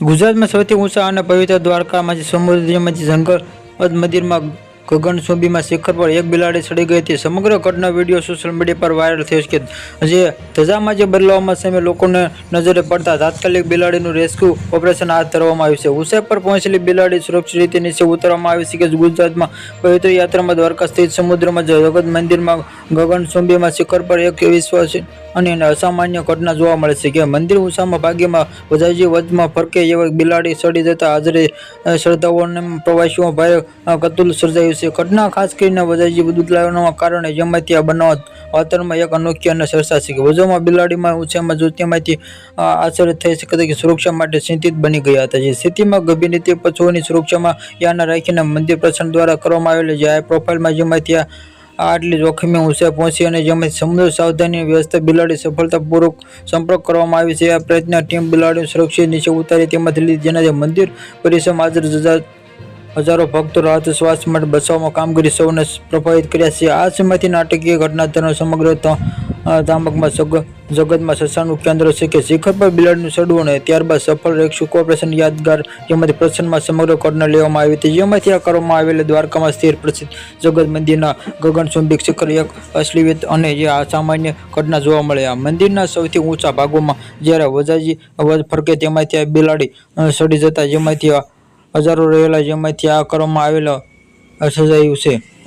ગુજરાતમાં સૌથી ઊંચા અને પવિત્ર દ્વારકામાં સમુદ્રમાંથી જંગલ મંદિરમાં ગગનસુંબીમાં શિખર પર એક બિલાડી ચડી ગઈ હતી. સમગ્ર ઘટના વીડિયો સોશિયલ મીડિયા પર વાયરલ થયો છે જે ધજામાં જે બદલાવમાં સામે લોકોને નજરે પડતા તાત્કાલિક બિલાડીનું રેસ્ક્યુ ઓપરેશન હાથ ધરવામાં આવ્યું છે. ઊંચાઈ પર પહોંચેલી બિલાડી સુરક્ષિત રીતે નીચે ઉતારવામાં આવી છે કે ગુજરાતમાં પવિત્ર યાત્રામાં દ્વારકા સ્થિત સમુદ્રમાં જગત મંદિરમાં ગગનસુંબીમાં શિખર પર એક વિશ્વાસ અને અસામાન્ય ઘટના જોવા મળે છે કે મંદિર ઉષામાં ભાગ્યમાં વજાજી વધમાં ફરકે એવા બિલાડી સડી જતા હાજરે શ્રદ્ધાઓને પ્રવાસીઓ ભારે કતુલ સર્જાયું છે. ઘટના ખાસ કરીને વજાજી બદલાવવાના કારણે જેમાંથી આ બનાવ વાતાવરણમાં એક અનોખી અને ચર્ચા છે કે વજોમાં બિલાડીમાં ઉછામાં જ્યોતિમાંથી આશ્ચર્ય થઈ શકે કે સુરક્ષા માટે ચિંતિત બની ગયા હતા. જે સ્થિતિમાં ગંભીર રીતે પશુઓની સુરક્ષામાં યાના રાખીને મંદિર પ્રશાસન દ્વારા કરવામાં આવેલી જે હાઈ પ્રોફાઇલમાં જેમાંથી આ આ આટલી જોખમી ઊંચાઈ પહોંચી અને જેમાં સમુદ્ર સાવધાની વ્યવસ્થા બિલાડી સફળતાપૂર્વક સંપર્ક કરવામાં આવી છે, આ પ્રયત્ન ટીમ બિલાડી સુરક્ષિત નીચે ઉતારી તેમાંથી લીધી જેનાથી મંદિર પરિસરમાં હાજર જજા હજારો ભક્તો રાહત શ્વાસ માટે બચાવવામાં કામગીરી સૌને પ્રભાવિત કર્યા છે. આ સમયથી નાટકીય ઘટના તેનો સમગ્ર ત- અ, ધામકમાં જગ જગતમાં સસાનું કેન્દ્ર છે કે શિખર પર બિલાડીનું સડવું અને ત્યારબાદ સફળ રેસ્ક્યુ ઓપરેશન યાદગાર જેમાંથી પ્રસન્નમાં સમગ્ર ઘટના લેવામાં આવી હતી. જેમાંથી આ કરવામાં આવેલા દ્વારકામાં સ્થિર પ્રસિદ્ધ જગત મંદિરના ગગનચુંબી શિખર એક અશ્લીવિત અને જે અસામાન્ય ઘટના જોવા મળ્યા મંદિરના સૌથી ઊંચા ભાગોમાં જ્યારે વજાજી ફરકે તેમાંથી આ બિલાડી સડી જતા. જેમાંથી હજારો રહેલા જેમાંથી આ કરવામાં આવેલા સજાયું છે.